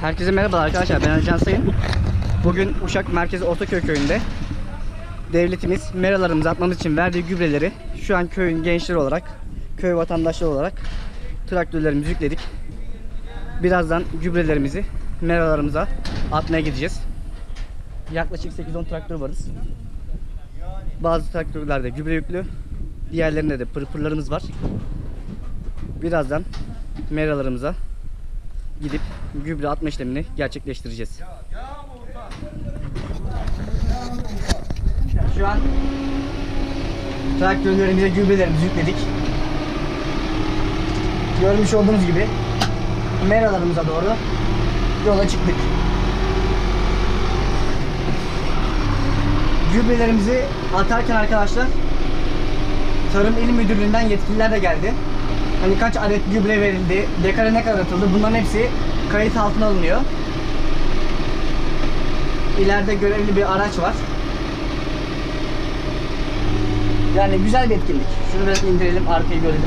Herkese merhaba arkadaşlar. Ben Ali Can Sayın. Bugün Uşak Merkezi Ortaköy köyünde devletimiz meralarımızı atmamız için verdiği gübreleri şu an köyün gençleri olarak, köy vatandaşları olarak traktörlerimizi yükledik. Birazdan gübrelerimizi meralarımıza atmaya gideceğiz. Yaklaşık 8-10 traktör varız. Bazı traktörlerde gübre yüklü, diğerlerinde de pırpırlarımız var. Birazdan meralarımıza gidip gübre atma işlemini gerçekleştireceğiz. Şu an traktörlerimize gübrelerimizi yükledik. Görmüş olduğunuz gibi meralarımıza doğru yola çıktık. Gübrelerimizi atarken arkadaşlar Tarım İl Müdürlüğü'nden yetkililer de geldi. Hani kaç adet gübre verildi, dekara ne kadar atıldı bunların hepsi kayıt altına alınıyor. İleride görevli bir araç var. Yani güzel bir etkinlik. Şunu biraz indirelim, arkayı görelim.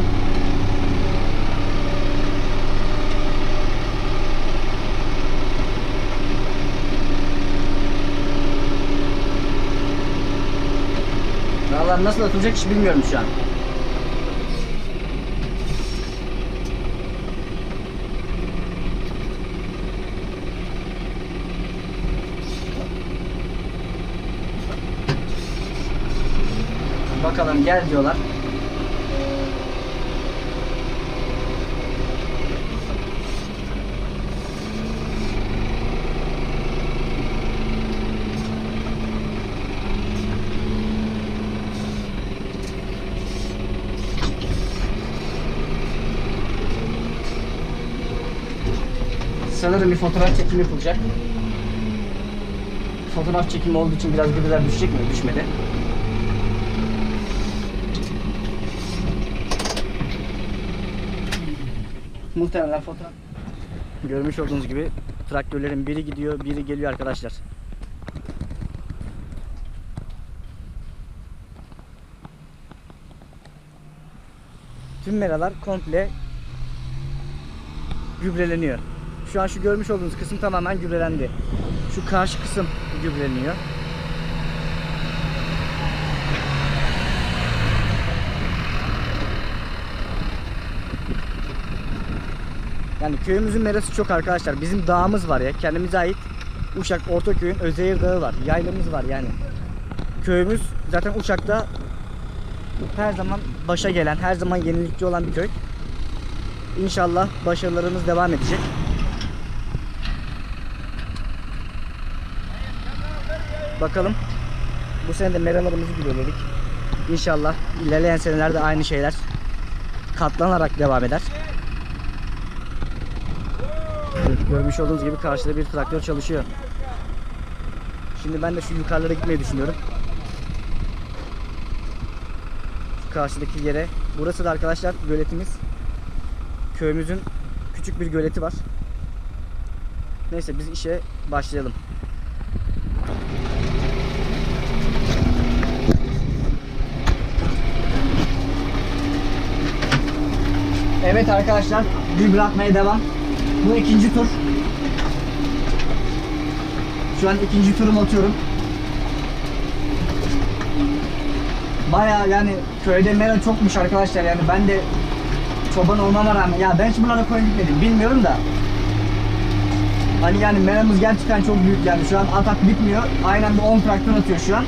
Vallahi nasıl atılacak hiç bilmiyorum şu an. Bakalım gel diyorlar. Sanırım bir fotoğraf çekimi yapılacak. Fotoğraf çekimi olduğu için biraz gübreler düşecek mi? Düşmedi. Muhtemelen fotoğraf. Görmüş olduğunuz gibi traktörlerin biri gidiyor, biri geliyor arkadaşlar. Tüm meralar komple gübreleniyor. Şu an şu görmüş olduğunuz kısım tamamen gübrelendi. Şu karşı kısım gübreleniyor. Yani köyümüzün merası çok arkadaşlar. Bizim dağımız var ya. Kendimize ait Uşak Ortaköy'ün Özeyir Dağı var. Yaylamız var yani. Köyümüz zaten Uşak'ta her zaman başa gelen, her zaman yenilikçi olan bir köy. İnşallah başarılarımız devam edecek. Bakalım. Bu sene de meralarımızı gübeledik. İnşallah ilerleyen senelerde aynı şeyler katlanarak devam eder. Görmüş olduğunuz gibi karşıda bir traktör çalışıyor. Şimdi ben de şu yukarılara gitmeyi düşünüyorum. Şu karşıdaki yere. Burası da arkadaşlar göletimiz. Köyümüzün küçük bir göleti var. Neyse biz işe başlayalım. Evet arkadaşlar gübre atmaya devam. Bu ikinci tur. Şu an ikinci turumu atıyorum. Baya yani köyde mera çokmuş arkadaşlar yani ben de çoban olmama rağmen ya ben hiç buralara koyun gitmedim bilmiyorum da Hani yani meramız gerçekten çok büyük yani şu an atak bitmiyor. Aynen bir 10 traktör atıyor şu an.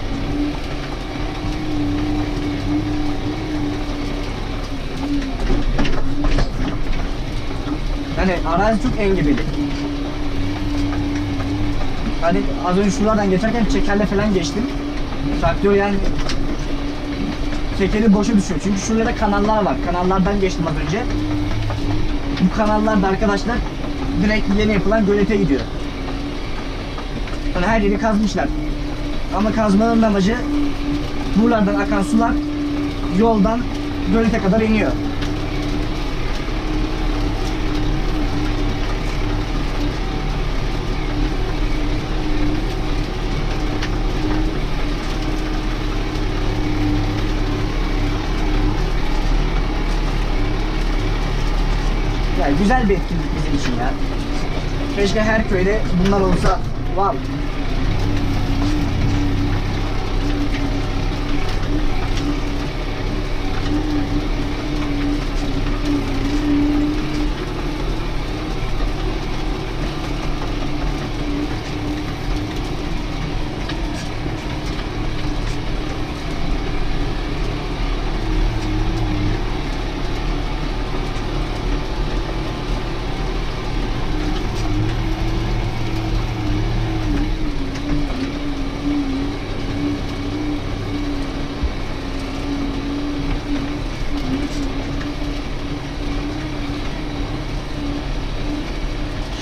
Yani arazi çok engebeli. Hani az önce şuradan geçerken çekerle falan geçtim. Traktör yani tekeri boşa düşüyor. Çünkü şurada kanallar var. Kanallardan geçtim az önce. Bu kanallar da arkadaşlar direkt yeni yapılan gölete gidiyor. Yani her yeri kazmışlar. Ama kazmanın amacı buralardan akan sular yoldan gölete kadar iniyor. Güzel bir etkinlik bizim için ya. Keşke her köyde bunlar olsa. Wow.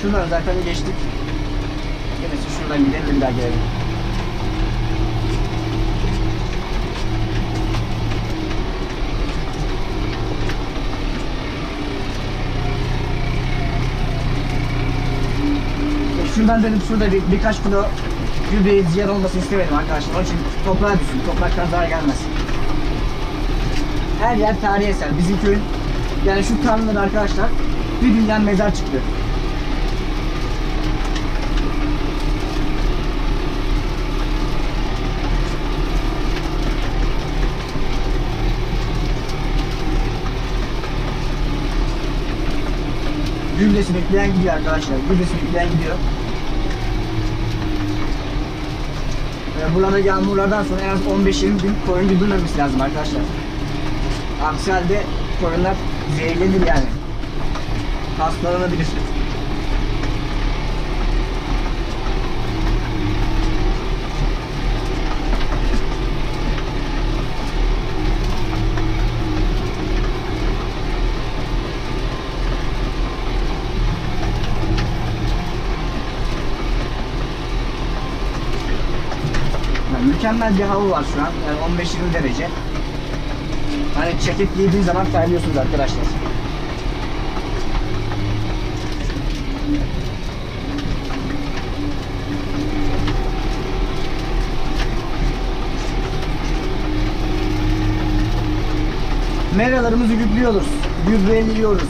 Şuradan zaten geçtik. Neyse şuradan gidelim de bir daha gelelim. Şuradan dedim şurada bir, birkaç kilo gübre ziyan olmasını istemedim arkadaşlar. Onun için toprağa düşsün. Topraktan zarar gelmez. Her yer tarihi eser. Bizim köyün yani şu tarlalar arkadaşlar bir günden mezar çıktı. Gübresi bekleyen gidiyor arkadaşlar. Gübresi bekleyen gidiyor. Ee, burada yağmurlardan sonra en az 15-20 gün koyun güdülmemesi lazım arkadaşlar. Aksi halde koyunlar zehirlenir yani. Hastalanabilir. Mükemmel bir hava var şu an. Yani 15-20 derece. Hani ceket giydiğin zaman terliyorsunuz arkadaşlar. Meralarımızı gübreliyoruz. Gübreliyoruz.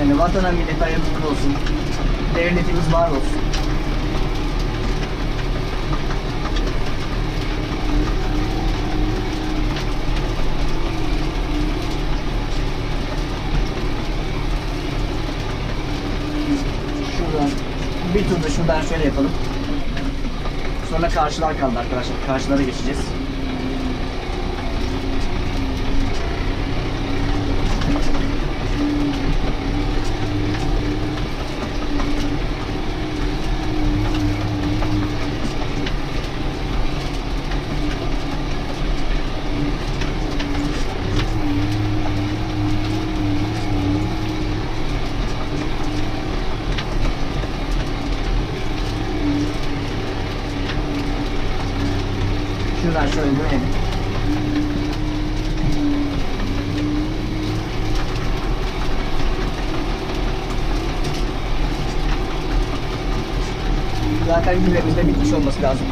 Yani vatana millet hayırlı olsun. Devletimiz var olsun. Şuradan bir tur da şuradan şöyle yapalım. Sonra karşılar kaldı arkadaşlar. Karşılara geçeceğiz. Şuradan şöyle dönelim. Zaten gübremiz de bitmiş olması lazım.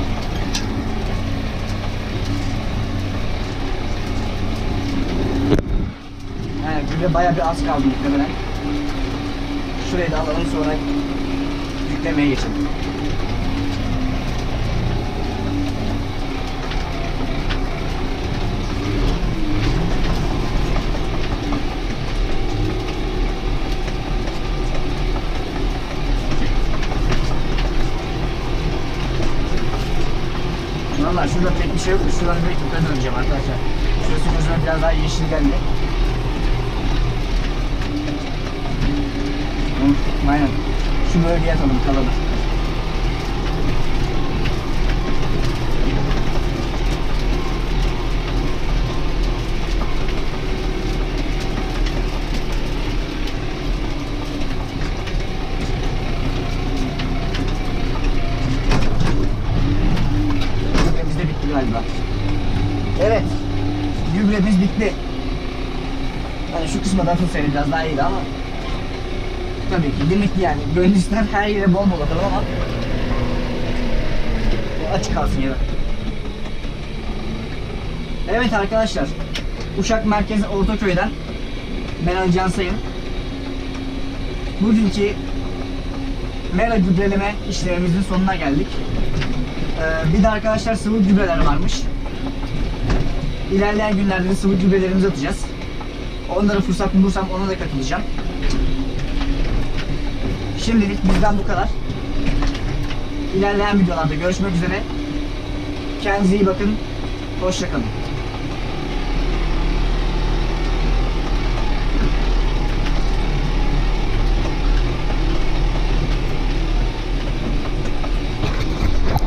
Yani gübre bayağı bir az kaldı muhtemelen. Şurayı da alalım sonra yüklemeye geçelim. Valla şurada pek bir şey yok. Bir yukarı döneceğim arkadaşlar. Şurası gözüme biraz daha yeşil geldi. Aynen. Şu bölgeye atalım kalalım. Gübremiz de bitti galiba. Evet. Gübremiz bitti. Yani şu kısmadan tutsaydı biraz daha iyiydi ama tabii ki limitli yani. Gönül her yere bol bol atalım ama açık kalsın ya da. Evet arkadaşlar. Uşak Merkezi Ortaköy'den ben Ali Can bugünkü mera gübreleme işlemimizin sonuna geldik. Ee, bir de arkadaşlar sıvı gübreler varmış. İlerleyen günlerde de sıvı gübrelerimizi atacağız. Onlara fırsat bulursam ona da katılacağım. Şimdilik bizden bu kadar. İlerleyen videolarda görüşmek üzere. Kendinize iyi bakın. Hoşçakalın.